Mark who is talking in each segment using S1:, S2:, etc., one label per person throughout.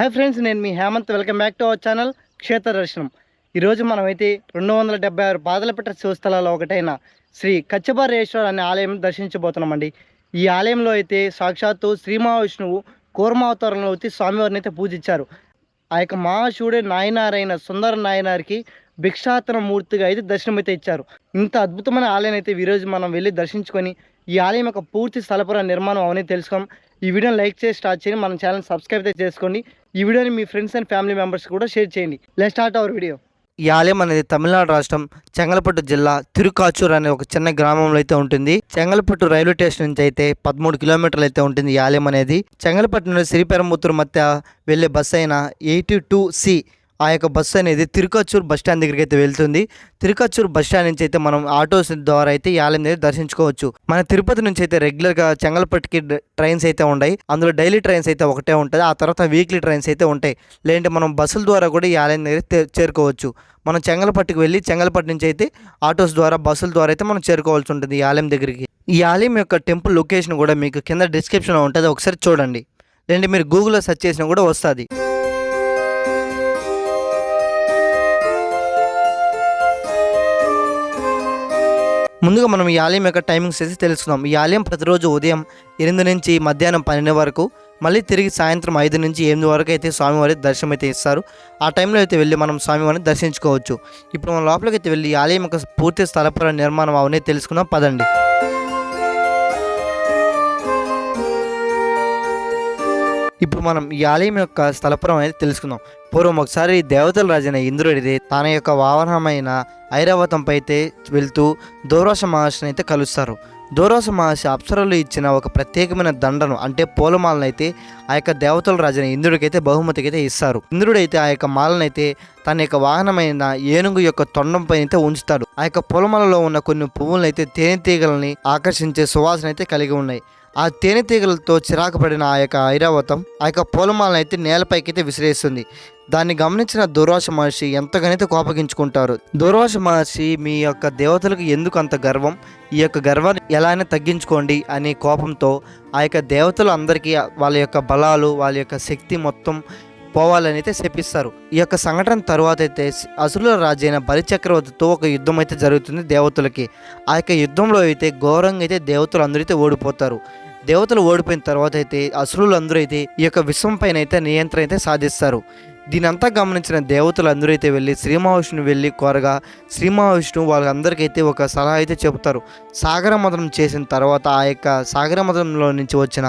S1: Hi friends నేను మీ Hemanth. Welcome back to our channel క్షేత్ర దర్శనం ఈరోజు మనమైతే రెండు వందల డెబ్బై ఆరు పాదలపెట్ట శివస్థలాల్లో ఒకటైన శ్రీ కచ్చబారేశ్వర్ అనే ఆలయం దర్శించబోతున్నామండి. ఈ ఆలయంలో అయితే సాక్షాత్తు శ్రీ మహావిష్ణువు కూర్మావతారంలో వచ్చి స్వామివారిని అయితే పూజించారు. ఆ యొక్క మహాశివుడే నాయనారైన సుందర నాయనారికి భిక్షాతన మూర్తిగా అయితే దర్శనమైతే ఇచ్చారు. ఇంత అద్భుతమైన ఆలయం అయితే ఈరోజు మనం వెళ్ళి దర్శించుకొని ఈ ఆలయం యొక్క పూర్తి స్థలపర నిర్మాణం అవన్నీ తెలుసుకోం ఈ వీడియోని లైక్ చేసి స్టార్ట్ చేయండి. మన ఛానల్ సబ్స్క్రైబ్ అయితే చేసుకోండి. ఈ వీడియోని మీ ఫ్రెండ్స్ అండ్ ఫ్యామిలీ మెంబర్స్ కూడా షేర్ చేయండి. లెట్ స్టార్ట్ అవర్ వీడియో ఈ ఆలయం అనేది తమిళనాడు రాష్ట్రం చెంగలపట్టు జిల్లా తిరుకాచూర్ అనే ఒక చిన్న గ్రామంలో అయితే ఉంటుంది. చెంగలపట్టు రైల్వే స్టేషన్ నుంచి అయితే పదమూడు కిలోమీటర్లు అయితే ఉంటుంది ఈ ఆలయం అనేది. చెంగలపట్టు నుండి శ్రీపెరంబుత్తూరు మధ్య వెళ్ళే బస్సు అయిన ఎయిటీ టూ సి ఆ యొక్క బస్సు అనేది తిరుకచ్చూరు బస్ స్టాండ్ దగ్గరికి అయితే వెళ్తుంది. తిరుకచ్చూరు బస్ స్టాండ్ నుంచి అయితే మనం ఆటోస్ ద్వారా అయితే యాలం అనేది దర్శించుకోవచ్చు. మన తిరుపతి నుంచి అయితే రెగ్యులర్గా చెంగల్పట్టుకి ట్రైన్స్ అయితే ఉన్నాయి అందులో డైలీ ట్రైన్స్ అయితే ఒకటే ఉంటుంది. ఆ తర్వాత వీక్లీ ట్రైన్స్ అయితే ఉంటాయి. లేదంటే మనం బస్సుల ద్వారా కూడా యాలం దగ్గర చేరుకోవచ్చు. మనం చెంగల్పట్టుకు వెళ్ళి చెంగల్పట్టు నుంచి అయితే ఆటోస్ ద్వారా బస్సుల ద్వారా అయితే మనం చేరుకోవాల్సి ఉంటుంది ఈ ఆలయం దగ్గరికి. ఈ ఆలయం యొక్క టెంపుల్ లొకేషన్ కూడా మీకు కింద డిస్క్రిప్షన్లో ఉంటుంది. ఒకసారి చూడండి. లేదంటే మీరు గూగుల్లో సెర్చ్ చేసినా కూడా వస్తుంది. ముందుగా మనం ఈ ఆలయం యొక్క టైమింగ్స్ అయితే తెలుసుకుందాం. ఈ ఆలయం ప్రతిరోజు ఉదయం ఎనిమిది నుంచి మధ్యాహ్నం పన్నెండు వరకు మళ్ళీ తిరిగి సాయంత్రం ఐదు నుంచి ఎనిమిది వరకు అయితే స్వామివారి దర్శనం అయితే ఇస్తారు. ఆ టైంలో అయితే వెళ్ళి మనం స్వామివారిని దర్శించుకోవచ్చు. ఇప్పుడు మనం లోపలికి అయితే వెళ్ళి ఆలయం యొక్క పూర్తి స్థలపర నిర్మాణం అవన్నీ తెలుసుకుందాం. పదండి. ఇప్పుడు మనం ఈ ఆలయం యొక్క స్థలపురం అనేది తెలుసుకుందాం. పూర్వం ఒకసారి దేవతల రాజైన ఇంద్రుడిది తన యొక్క వాహనమైన ఐరావతంపై అయితే వెళ్తూ దూరాస మహర్షిని అయితే కలుస్తారు. దూరాస మహర్షి అప్సరలు ఇచ్చిన ఒక ప్రత్యేకమైన దండను అంటే పూలమాలను అయితే ఆ యొక్క దేవతల రాజైన ఇంద్రుడికైతే బహుమతికి అయితే ఇస్తారు. ఇంద్రుడైతే ఆ యొక్క మాలను అయితే తన యొక్క వాహనమైన ఏనుగు యొక్క తొండంపై అయితే ఉంచుతాడు. ఆ యొక్క పూలమాలలో ఉన్న కొన్ని పువ్వులను అయితే తేనెటీగలని ఆకర్షించే సువాసన అయితే కలిగి ఉన్నాయి. ఆ తేనెటీగలతో చిరాకు పడిన ఆ యొక్క ఐరావతం ఆ యొక్క పూలమాలనైతే నేలపైకైతే నేలపైకి అయితే విసిరేస్తుంది. దాన్ని గమనించిన దూర్వాస మహర్షి ఎంతగానైతే కోపగించుకుంటారు దూర్వాస మహర్షి మీ యొక్క దేవతలకు ఎందుకు అంత గర్వం? ఈ యొక్క గర్వాన్ని ఎలా అయినా తగ్గించుకోండి అనే కోపంతో ఆ యొక్క దేవతలు అందరికీ వాళ్ళ యొక్క బలాలు వాళ్ళ యొక్క శక్తి మొత్తం పోవాలని అయితే శపిస్తారు. ఈ యొక్క సంఘటన తర్వాత అయితే అసురుల రాజైన బలిచక్రవర్తితో ఒక యుద్ధం అయితే జరుగుతుంది దేవతలకి. ఆ యొక్క యుద్ధంలో అయితే ఘోరంగా అయితే దేవతలు అందరూ అయితే ఓడిపోతారు. దేవతలు ఓడిపోయిన తర్వాత అయితే అసురులు అందరూ అయితే ఈ యొక్క విశ్వం పైన అయితే నియంత్రణ అయితే సాధిస్తారు. దీనంతా గమనించిన దేవతలు అందరూ అయితే వెళ్ళి శ్రీ మహావిష్ణువు వెళ్ళి కోరగా శ్రీ మహావిష్ణువు వాళ్ళందరికీ ఒక సలహా అయితే చెబుతారు. సాగర మదనం చేసిన తర్వాత ఆ యొక్క సాగర మదనంలో నుంచి వచ్చిన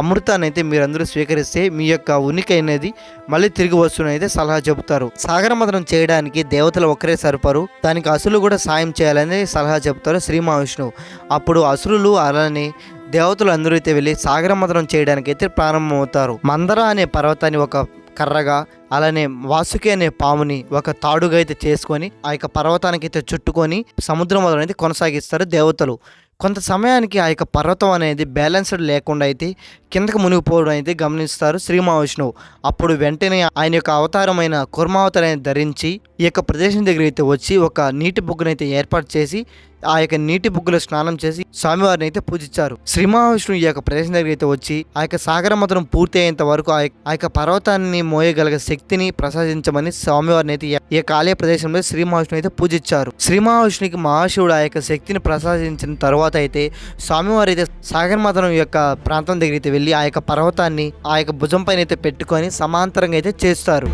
S1: అమృతాన్ని అయితే మీరందరూ స్వీకరిస్తే మీ యొక్క ఉనికి అనేది మళ్ళీ తిరిగి వస్తుందని అయితే సలహా చెబుతారు. సాగర మదనం చేయడానికి దేవతలు ఒకరే సరిపరు. దానికి అసులు కూడా సాయం చేయాలని సలహా చెబుతారు శ్రీ మహావిష్ణువు. అప్పుడు అసురులు అలానే దేవతలు అందరూ అయితే వెళ్ళి సాగర మదనం చేయడానికి అయితే ప్రారంభమవుతారు. మందర అనే పర్వతాన్ని ఒక కర్రగా అలానే వాసుకి అనే పాముని ఒక తాడుగా అయితే చేసుకొని ఆ యొక్క పర్వతానికి అయితే చుట్టుకొని సముద్రం వదన కొనసాగిస్తారు దేవతలు. కొంత సమయానికి ఆ యొక్క పర్వతం అనేది బ్యాలెన్స్డ్ లేకుండా అయితే కిందకు మునిగిపోవడం అయితే గమనిస్తారు శ్రీ మహావిష్ణువు. అప్పుడు వెంటనే ఆయన యొక్క అవతారమైన కుర్మావతారాన్ని ధరించి ఈ యొక్క ప్రదేశం దగ్గర అయితే వచ్చి ఒక నీటి బుగ్గనైతే ఏర్పాటు చేసి ఆ యొక్క నీటి బుగ్గులో స్నానం చేసి స్వామివారిని అయితే పూజించారు. శ్రీ మహావిష్ణువు ఈ యొక్క ప్రదేశం దగ్గర అయితే వచ్చి ఆ యొక్క సాగర మతం పూర్తి అయ్యేంత వరకు ఆ యొక్క- ఆ యొక్క పర్వతాన్ని మోయగలిగే శక్తిని ప్రసాదించమని స్వామివారిని అయితే ఈ యొక్క ఆలయ ప్రదేశంలో శ్రీ మహావిష్ణువు అయితే పూజించారు. శ్రీ మహావిష్ణువుకి మహాశివుడు ఆ యొక్క శక్తిని ప్రసాదించిన తర్వాత అయితే స్వామివారు అయితే సాగర మతం యొక్క ప్రాంతం దగ్గర అయితే వెళ్ళి ఆ యొక్క పర్వతాన్ని ఆ యొక్క భుజం పైన అయితే పెట్టుకొని సమాంతరంగా అయితే చేస్తారు.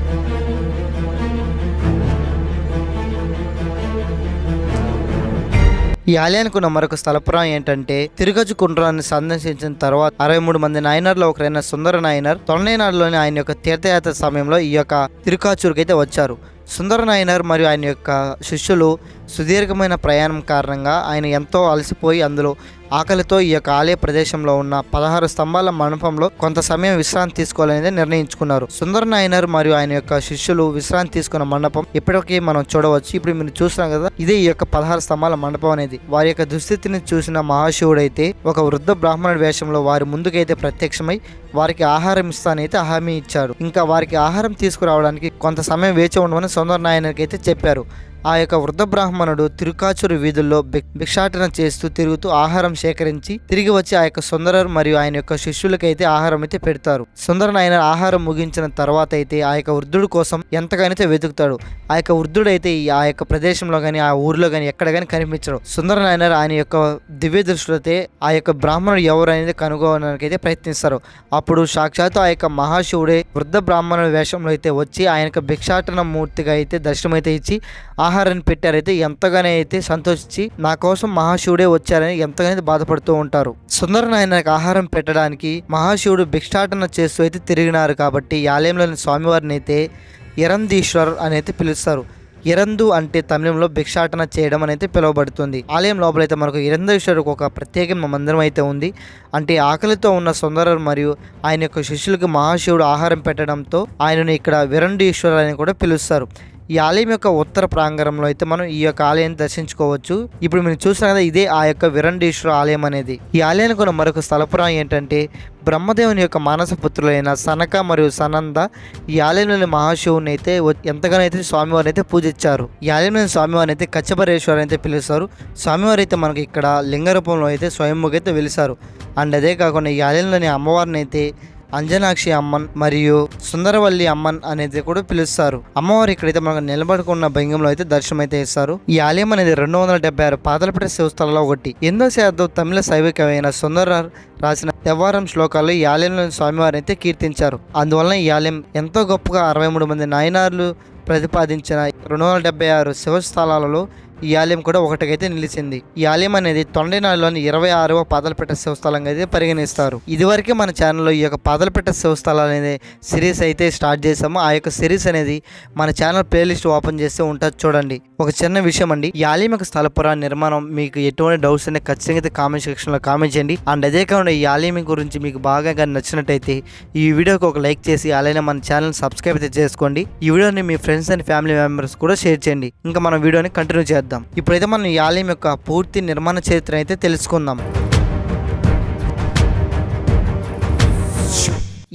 S1: ఈ ఆలయానికి ఉన్న మరొక స్థలపురం ఏంటంటే తిరుగజు కుండ్రాన్ని సందర్శించిన తర్వాత అరవై మూడు మంది నాయనర్లో ఒకరైన సుందర నాయనర్ తొండైనాడులోని ఆయన యొక్క తీర్థయాత్ర సమయంలో ఈ యొక్క తిరుకాచూరుకి అయితే వచ్చారు. సుందర నాయనర్ మరియు ఆయన యొక్క శిష్యులు సుదీర్ఘమైన ప్రయాణం కారణంగా ఆయన ఎంతో అలసిపోయి అందులో ఆకలితో ఈ యొక్క ఆలయ ప్రదేశంలో ఉన్న పదహారు స్తంభాల మండపంలో కొంత సమయం విశ్రాంతి తీసుకోవాలనేది నిర్ణయించుకున్నారు. సుందర నాయనర్ మరియు ఆయన యొక్క శిష్యులు విశ్రాంతి తీసుకున్న మండపం ఇప్పటికీ మనం చూడవచ్చు. ఇప్పుడు మీరు చూస్తున్నాం కదా ఇదే ఈ యొక్క పదహారు స్తంభాల మండపం అనేది. వారి యొక్క దుస్థితిని చూసిన మహాశివుడైతే ఒక వృద్ధ బ్రాహ్మణుడి వేషంలో వారి ముందుకైతే ప్రత్యక్షమై వారికి ఆహారం ఇస్తానైతే హామీ ఇచ్చాడు ఇంకా వారికి ఆహారం తీసుకురావడానికి కొంత సమయం వేచి ఉండమని సుందర నాయనర్కి అయితే చెప్పారు. ఆ యొక్క వృద్ధ బ్రాహ్మణుడు తిరుకాచురు వీధుల్లో భిక్షాటన చేస్తూ తిరుగుతూ ఆహారం సేకరించి తిరిగి వచ్చి ఆ యొక్క సుందరర్ మరియు ఆయన యొక్క శిష్యులకైతే ఆహారం అయితే పెడతారు. సుందర నాయన ఆహారం ముగించిన తర్వాత అయితే ఆ యొక్క వృద్ధుడు కోసం ఎంతగానైతే వెతుకుతాడు. ఆ యొక్క వృద్ధుడు అయితే ఆ యొక్క ప్రదేశంలో కానీ ఆ ఊరిలో కానీ ఎక్కడ కానీ కనిపించడు. సుందర నాయనర్ ఆయన యొక్క దివ్య దృష్టితో ఆ యొక్క బ్రాహ్మణుడు ఎవరు అనేది కనుగొనడానికి అయితే ప్రయత్నిస్తారు. అప్పుడు సాక్షాత్తు ఆ యొక్క మహాశివుడే వృద్ధ బ్రాహ్మణుడు వేషంలో అయితే వచ్చి ఆయన యొక్క భిక్షాటన మూర్తిగా అయితే దర్శనం అయితే ఇచ్చి ఆహారాన్ని పెట్టారైతే ఎంతగానే అయితే సంతోషించి నా కోసం మహాశివుడే వచ్చారని ఎంతగానో బాధపడుతూ ఉంటారు. సుందరనాయనకు ఆహారం పెట్టడానికి మహాశివుడు భిక్షాటన చేస్తూ అయితే తిరిగినారు కాబట్టి ఆలయంలోని స్వామివారిని అయితే ఎరందీశ్వర్ అని అయితే పిలుస్తారు. ఇరందు అంటే తమిళంలో భిక్షాటన చేయడం అనేది పిలువబడుతుంది. ఆలయం లోపల అయితే మనకు ఎరందేశ్వరుకు ఒక ప్రత్యేకమైన మందిరం అయితే ఉంది. అంటే ఆకలితో ఉన్న సుందరర్ మరియు ఆయన యొక్క శిష్యులకు మహాశివుడు ఆహారం పెట్టడంతో ఆయనను ఇక్కడ విరండీశ్వరు అని కూడా పిలుస్తారు. ఈ ఆలయం యొక్క ఉత్తర ప్రాంగణంలో అయితే మనం ఈ యొక్క ఆలయాన్ని దర్శించుకోవచ్చు. ఇప్పుడు మీరు చూసిన కదా ఇదే ఆ యొక్క విరండేశ్వర ఆలయం అనేది. ఈ ఆలయానికి ఉన్న మరొక స్థలపురం ఏంటంటే బ్రహ్మదేవుని యొక్క మానస పుత్రులైన సనక మరియు సనంద ఈ ఆలయంలోని మహాశివుని అయితే ఎంతగానో అయితే స్వామివారిని అయితే పూజించారు. ఈ ఆలయంలోని స్వామివారిని అయితే కచ్చపరేశ్వర్ అయితే పిలుస్తారు. స్వామివారు అయితే మనకి ఇక్కడ లింగ రూపంలో అయితే స్వయంభుగా అయితే వెలిసారు అండ్ అదే కాకుండా ఈ ఆలయంలోని అమ్మవారిని అయితే అంజనాక్షి అమ్మన్ మరియు సుందరవల్లి అమ్మన్ అనేది కూడా పిలుస్తారు. అమ్మవారు ఇక్కడైతే మనకు నిలబడుకున్న భంగంలో అయితే దర్శనం అయితే ఇస్తారు. ఈ ఆలయం అనేది రెండు వందల డెబ్బై ఆరు పాతలపేట శివస్థలంలో ఒకటి. ఎనిమిదో శాతం తమిళ శైవికమైన సుందర రాసిన తెవ్వారం శ్లోకాలు ఈ ఆలయంలోని స్వామివారిని అయితే కీర్తించారు. అందువలన ఈ ఆలయం ఎంతో గొప్పగా అరవై మూడు మంది నాయనార్లు ప్రతిపాదించిన రెండు వందల డెబ్బై ఆరు శివస్థలాలలో ఈ ఆలయం కూడా ఒకటికైతే నిలిచింది. ఈ ఆలయం అనేది తొండైనాడులోని ఇరవై ఆరవ పాదలపెట్ట శివస్థలంగా అయితే పరిగణిస్తారు. ఇదివరకే మన ఛానల్లో ఈ యొక్క పాదలపెట్ట శివస్థలం అనేది సిరీస్ అయితే స్టార్ట్ చేసాము ఆ యొక్క సిరీస్ అనేది మన ఛానల్ ప్లేలిస్ట్ ఓపెన్ చేస్తే ఉంటుంది చూడండి. ఒక చిన్న విషయం అండి. ఈ ఆలయం యొక్క స్థలపురా నిర్మాణం మీకు ఎటువంటి డౌట్స్ అనేది ఖచ్చితంగా కామెంట్ సెక్షన్లో కామెంట్ చేయండి. అండ్ అదే కాకుండా ఈ ఆలయం గురించి మీకు బాగా కానీ నచ్చినట్టయితే ఈ వీడియోకి ఒక లైక్ చేసి అలానే మన ఛానల్ సబ్స్క్రైబ్ అయితే చేసుకోండి. ఈ వీడియోని మీ ఫ్రెండ్స్ అండ్ ఫ్యామిలీ మెంబర్స్ కూడా షేర్ చేయండి. ఇంకా మన వీడియోని కంటిన్యూ చేద్దాం. ఇప్పుడైతే మనం ఈ ఆలయం యొక్క పూర్తి నిర్మాణ చరిత్ర అయితే తెలుసుకుందాం.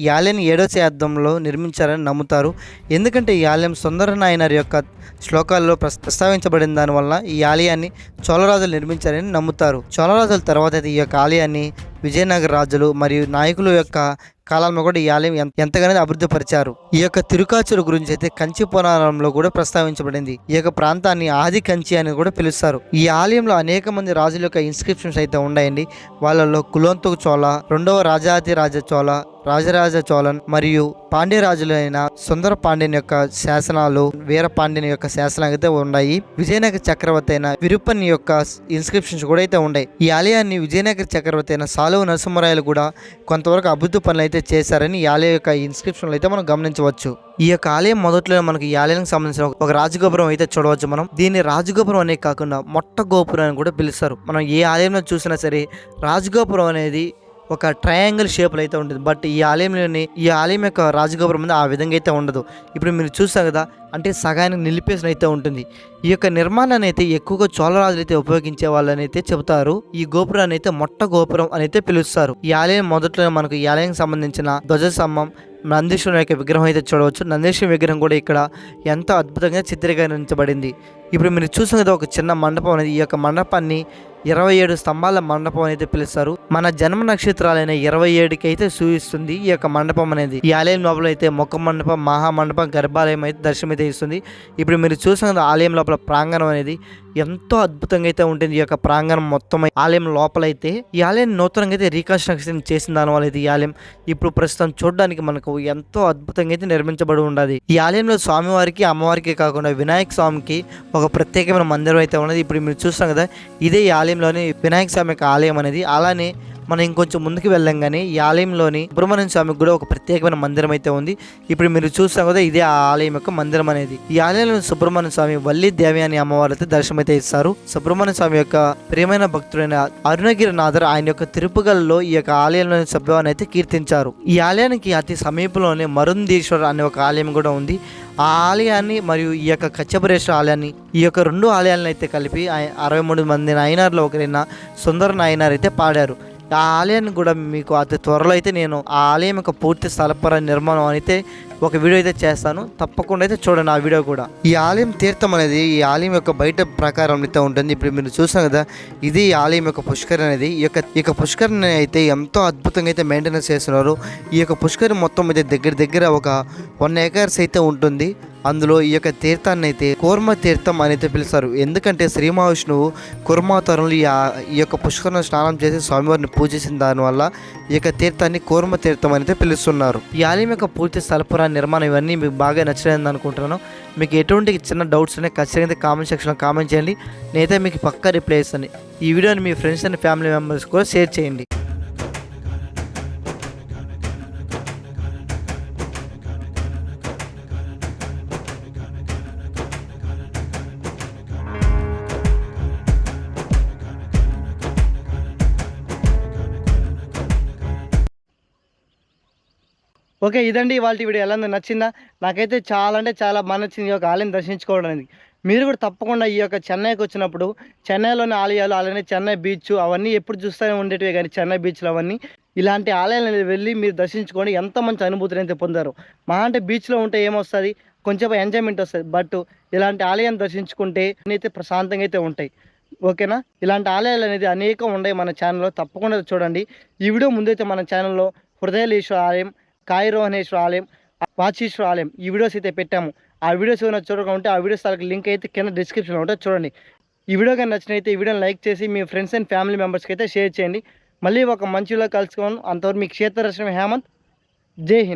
S1: ఈ ఆలయం ఏడో శతాబ్దంలో నిర్మించారని నమ్ముతారు. ఎందుకంటే ఈ ఆలయం సుందర నాయనర్ యొక్క శ్లోకాల్లో ప్రస్తావించబడిన దానివల్ల ఈ ఆలయాన్ని చోళరాజులు నిర్మించారని నమ్ముతారు. చోళరాజుల తర్వాత అయితే ఈ యొక్క ఆలయాన్ని విజయనగర రాజులు మరియు నాయకుల యొక్క కాలంలో కూడా ఈ ఆలయం ఎంత- ఎంతగానో అభివృద్ధి పరిచారు ఈ యొక్క తిరుకాచురు గురించి అయితే కంచి పురాణంలో కూడా ప్రస్తావించబడింది. ఈ యొక్క ప్రాంతాన్ని ఆది కంచి అని కూడా పిలుస్తారు. ఈ ఆలయంలో అనేక మంది రాజుల యొక్క ఇన్స్క్రిప్షన్స్ అయితే ఉన్నాయండి. వాళ్ళలో కులోంతుకు చోళ రెండవ రాజాది రాజ చోళ రాజరాజ చోళన్ మరియు పాండ్య రాజులైన సుందర పాండ్యన్ యొక్క శాసనాలు వీర పాండ్యన్ యొక్క శాసనాలు అయితే ఉన్నాయి. విజయనగర చక్రవర్తి అయిన విరుపన్ యొక్క ఇన్స్క్రిప్షన్స్ కూడా అయితే ఉన్నాయి. ఈ ఆలయాన్ని విజయనగర చక్రవర్తి అయిన సాలువు నరసింహరాయలు కూడా కొంతవరకు అభివృద్ధి పనులు అయితే చేశారని ఈ ఆలయం యొక్క ఇన్స్క్రిప్షన్లు అయితే మనం గమనించవచ్చు. ఈ యొక్క ఆలయం మొదట్లో మనకి ఈ ఆలయానికి సంబంధించిన ఒక రాజగోపురం అయితే చూడవచ్చు మనం. దీన్ని రాజగోపురం అనే కాకుండా మొట్ట గోపురం అని కూడా పిలుస్తారు. మనం ఏ ఆలయంలో చూసినా సరే రాజగోపురం అనేది ఒక ట్రయాంగిల్ షేప్లో అయితే ఉంటుంది బట్ ఈ ఆలయంలోని ఈ ఆలయం యొక్క రాజగోపురం మీద ఆ విధంగా అయితే ఉండదు. ఇప్పుడు మీరు చూస్తారు కదా అంటే సగానికి నిలిపేసిన అయితే ఉంటుంది. ఈ యొక్క నిర్మాణాన్ని అయితే ఎక్కువగా చోళరాజులు అయితే ఉపయోగించే వాళ్ళని అయితే చెబుతారు. ఈ గోపురాన్ని అయితే మొట్ట గోపురం అని అయితే పిలుస్తారు. ఈ ఆలయం మొదట్లో మనకు ఈ ఆలయానికి సంబంధించిన ధ్వజస్తంభం నందీశ్వరుని యొక్క విగ్రహం అయితే చూడవచ్చు. నందీశ్వరి విగ్రహం కూడా ఇక్కడ ఎంతో అద్భుతంగా చిత్రీకరించబడింది. ఇప్పుడు మీరు చూసిన కదా ఒక చిన్న మండపం అనేది. ఈ యొక్క మండపాన్ని ఇరవై ఏడు స్తంభాల మండపం అనేది పిలుస్తారు. మన జన్మ నక్షత్రాలైన ఇరవై ఏడుకి అయితే సూచిస్తుంది ఈ యొక్క మండపం అనేది. ఈ ఆలయం లోపల అయితే ముఖ మండపం మహా మండపం గర్భాలయం అయితే దర్శనం అయితే ఇస్తుంది. ఇప్పుడు మీరు చూసిన ఆలయం లోపల ప్రాంగణం అనేది ఎంతో అద్భుతంగా అయితే ఉంటుంది ఈ యొక్క ప్రాంగణం మొత్తం ఆలయం లోపలైతే ఈ ఆలయం నూతనంగా అయితే రీకన్స్ట్రక్షన్ చేసిన దాని వల్ల అయితే ఈ ఆలయం ఇప్పుడు ప్రస్తుతం చూడడానికి మనకు ఎంతో అద్భుతంగా అయితే నిర్మించబడి ఉండాలి ఈ ఆలయంలో స్వామివారికి అమ్మవారికి కాకుండా వినాయక స్వామికి ఒక ప్రత్యేకమైన మందిరం అయితే ఉన్నది. ఇప్పుడు మీరు చూస్తాం కదా ఇదే ఈ ఆలయంలోని వినాయక స్వామి యొక్క ఆలయం అనేది అలానే మనం ఇంకొంచెం ముందుకు వెళ్ళంగానే ఈ ఆలయంలోని సుబ్రహ్మణ్యం స్వామికి కూడా ఒక ప్రత్యేకమైన మందిరం అయితే ఉంది. ఇప్పుడు మీరు చూస్తాం కదా ఇదే ఆ ఆలయం యొక్క మందిరం అనేది. ఈ ఆలయంలో సుబ్రహ్మణ్య స్వామి వల్లి దేవి అని అమ్మవారు అయితే దర్శనం అయితే ఇస్తారు. సుబ్రహ్మణ్య స్వామి యొక్క ప్రియమైన భక్తుడైన అరుణగిరి నాథర్ ఆయన యొక్క తిరుపుగల్లో ఈ యొక్క ఆలయంలోని సభ్యవాన్ని అయితే కీర్తించారు. ఈ ఆలయానికి అతి సమీపంలోనే మరుందీశ్వర్ అనే ఒక ఆలయం కూడా ఉంది. ఆ ఆలయాన్ని మరియు ఈ యొక్క కచ్చబరేశ్వర ఆలయాన్ని ఈ యొక్క రెండు ఆలయాలను అయితే కలిపి ఆయ- అరవై మూడు మంది నాయనార్లో ఒకరైన సుందర నాయనార్ అయితే పాడారు. ఆ ఆలయాన్ని కూడా మీకు అతి త్వరలో అయితే నేను ఆ ఆలయం యొక్క పూర్తి స్థలపర నిర్మాణం అయితే ఒక వీడియో అయితే చేస్తాను. తప్పకుండా అయితే చూడండి ఆ వీడియో కూడా. ఈ ఆలయం తీర్థం అనేది ఈ ఆలయం యొక్క బయట ప్రకారం అయితే ఉంటుంది. ఇప్పుడు మీరు చూసాం కదా ఇది ఈ ఆలయం యొక్క పుష్కర్ అనేది. ఈ యొక్క ఈ యొక్క పుష్కరిని అయితే ఎంతో అద్భుతంగా అయితే మెయింటెనెన్స్ చేస్తున్నారు. ఈ యొక్క పుష్కరి మొత్తం అయితే దగ్గర దగ్గర ఒక వన్ ఏకర్స్ అయితే ఉంటుంది. అందులో ఈ యొక్క తీర్థాన్ని అయితే కూర్మ తీర్థం అనేది పిలుస్తారు. ఎందుకంటే శ్రీ మహావిష్ణువు కుర్మావతారంలో ఈ ఈ యొక్క పుష్కరంలో స్నానం చేసి స్వామివారిని పూజించిన దానివల్ల ఈ యొక్క తీర్థాన్ని కూర్మ తీర్థం అనేది పిలుస్తున్నారు. ఈ ఆలయం యొక్క పూర్తి స్థలపురా నిర్మాణం ఇవన్నీ మీకు బాగా నచ్చలేదని అనుకుంటున్నాను. మీకు ఎటువంటి చిన్న డౌట్స్ ఉన్నాయి ఖచ్చితంగా కామెంట్ సెక్షన్లో కామెంట్ చేయండి. నేనైతే మీకు పక్క రిప్లై ఇస్తాను. ఈ వీడియోని మీ ఫ్రెండ్స్ అండ్ ఫ్యామిలీ మెంబర్స్ కూడా షేర్ చేయండి. ఓకే ఇదండి ఇవాళ వీడియో. ఎలా నచ్చిందా? నాకైతే చాలా అంటే చాలా బాగా నచ్చింది ఈ యొక్క ఆలయం దర్శించుకోవడం అనేది మీరు కూడా తప్పకుండా ఈ యొక్క చెన్నైకి వచ్చినప్పుడు చెన్నైలోని ఆలయాలు అలానే చెన్నై బీచ్ అవన్నీ ఎప్పుడు చూస్తూనే ఉండేటివే కానీ చెన్నై బీచ్లు అవన్నీ ఇలాంటి ఆలయాలను వెళ్ళి మీరు దర్శించుకొని ఎంత మంచి అనుభూతిని అయితే పొందారు. మా అంటే బీచ్లో ఉంటే ఏమొస్తుంది? కొంచెం ఎంజాయ్మెంట్ వస్తుంది. బట్ ఇలాంటి ఆలయం దర్శించుకుంటే అయితే ప్రశాంతంగా అయితే ఉంటాయి. ఓకేనా? ఇలాంటి ఆలయాలు అనేది అనేకం ఉన్నాయి మన ఛానల్లో తప్పకుండా చూడండి. ఈ వీడియో ముందైతే మన ఛానల్లో హృదయలేశ్వర ఆలయం కాయరోహణేశ్వర ఆలయం వాచీశ్వర ఆలయం ఈ వీడియోస్ అయితే పెట్టాము. ఆ వీడియోస్ ఏమైనా చూడకుంటే ఆ వీడియోస్ వాళ్ళకి లింక్ అయితే కింద డిస్క్రిప్షన్లో ఉంటే చూడండి. ఈ వీడియో కానీ నచ్చినైతే ఈ వీడియోని లైక్ చేసి మీ ఫ్రెండ్స్ అండ్ ఫ్యామిలీ మెంబర్స్కి అయితే షేర్ చేయండి. మళ్ళీ ఒక మంచిలో కలుసుకోను అంతవరకు మీ క్షేత్ర దర్శనం హేమంత్. జై హింద్.